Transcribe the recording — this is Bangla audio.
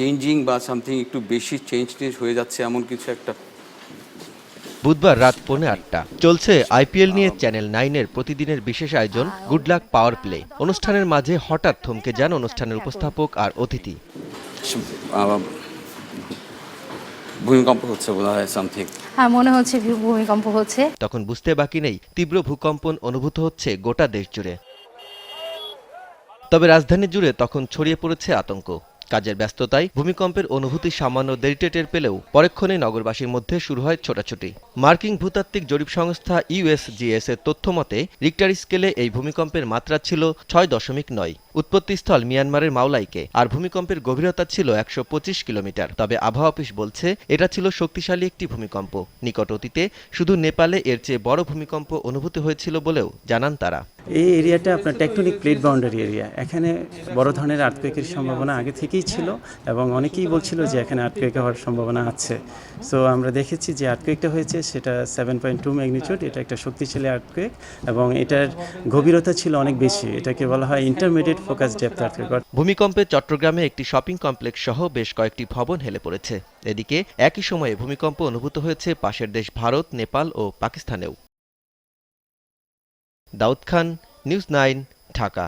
চেঞ্জিং বা সামথিং একটু বেশি চেঞ্জ টেঞ্জ হয়ে যাচ্ছে এমন কিছু একটা। বুধবার রাত পৌনে আটটা। চলছে আইপিএল নিয়ে চ্যানেল নাইনের প্রতিদিনের বিশেষ আয়োজন গুড লাক পাওয়ার প্লে অনুষ্ঠানের মাঝে হঠাৎ থমকে যান অনুষ্ঠানের উপস্থাপক আর অতিথি। ভূমিকম্প হচ্ছে বোধ হয় সামথিং হ্যাঁ মনে হচ্ছে ভূমিকম্প হচ্ছে। তখন বুঝতে বাকি নেই তীব্র ভূকম্পন অনুভূত হচ্ছে গোটা দেশ জুড়ে। তবে রাজধানী জুড়ে তখন ছড়িয়ে পড়েছে আতঙ্ক। কাজের ব্যস্ততায় ভূমিকম্পের অনুভূতি সামান্য দেরিতে টের পেলেও পরক্ষণে নগরবাসীর মধ্যে শুরু হয় ছোটাছুটি। মার্কিন ভূতাত্ত্বিক জরিপ সংস্থা ইউএসজিএস এর তথ্য মতে, রিক্টার স্কেলে এই ভূমিকম্পের মাত্রা ছিল ছয় দশমিক নয়। উৎপত্তিস্থল মিয়ানমারের মাওলাইকে আর ভূমিকম্পের গভীরতা ছিল একশো পঁচিশ কিলোমিটার। তবে আবহাওয়া অফিস বলছে, এটা ছিল শক্তিশালী একটি ভূমিকম্প। নিকট অতীতে শুধু নেপালে এর চেয়ে বড় ভূমিকম্প অনুভূত হয়েছিল বলেও জানান তারা। এই এরিয়াটা আপনার টেকটনিক প্লেট বাউন্ডারি এরিয়া। এখানে বড় ধরনের আর্থকুয়েকের সম্ভাবনা আগে থেকেই ছিল এবং অনেকেই বলছিল যে এখানে আর্থকুয়েক হওয়ার সম্ভাবনা আছে। সো আমরা দেখেছি যে আর্থকুয়েকটা হয়েছে, সেটা সেভেন পয়েন্ট টু ম্যাগনিচিউড এটা একটা শক্তিশালী আর্থকুয়েক এবং এটার গভীরতা ছিল অনেক বেশি। এটাকে বলা হয় ইন্টারমিডিয়েট ফোকাস ডেপথ আর্থকুয়েক ভূমিকম্পে চট্টগ্রামে একটি শপিং কমপ্লেক্স সহ বেশ কয়েকটি ভবন হেলে পড়েছে। এদিকে একই সময়ে ভূমিকম্প অনুভূত হয়েছে পাশের দেশ ভারত, নেপাল ও পাকিস্তানেও। Daud Khan news nine Dhaka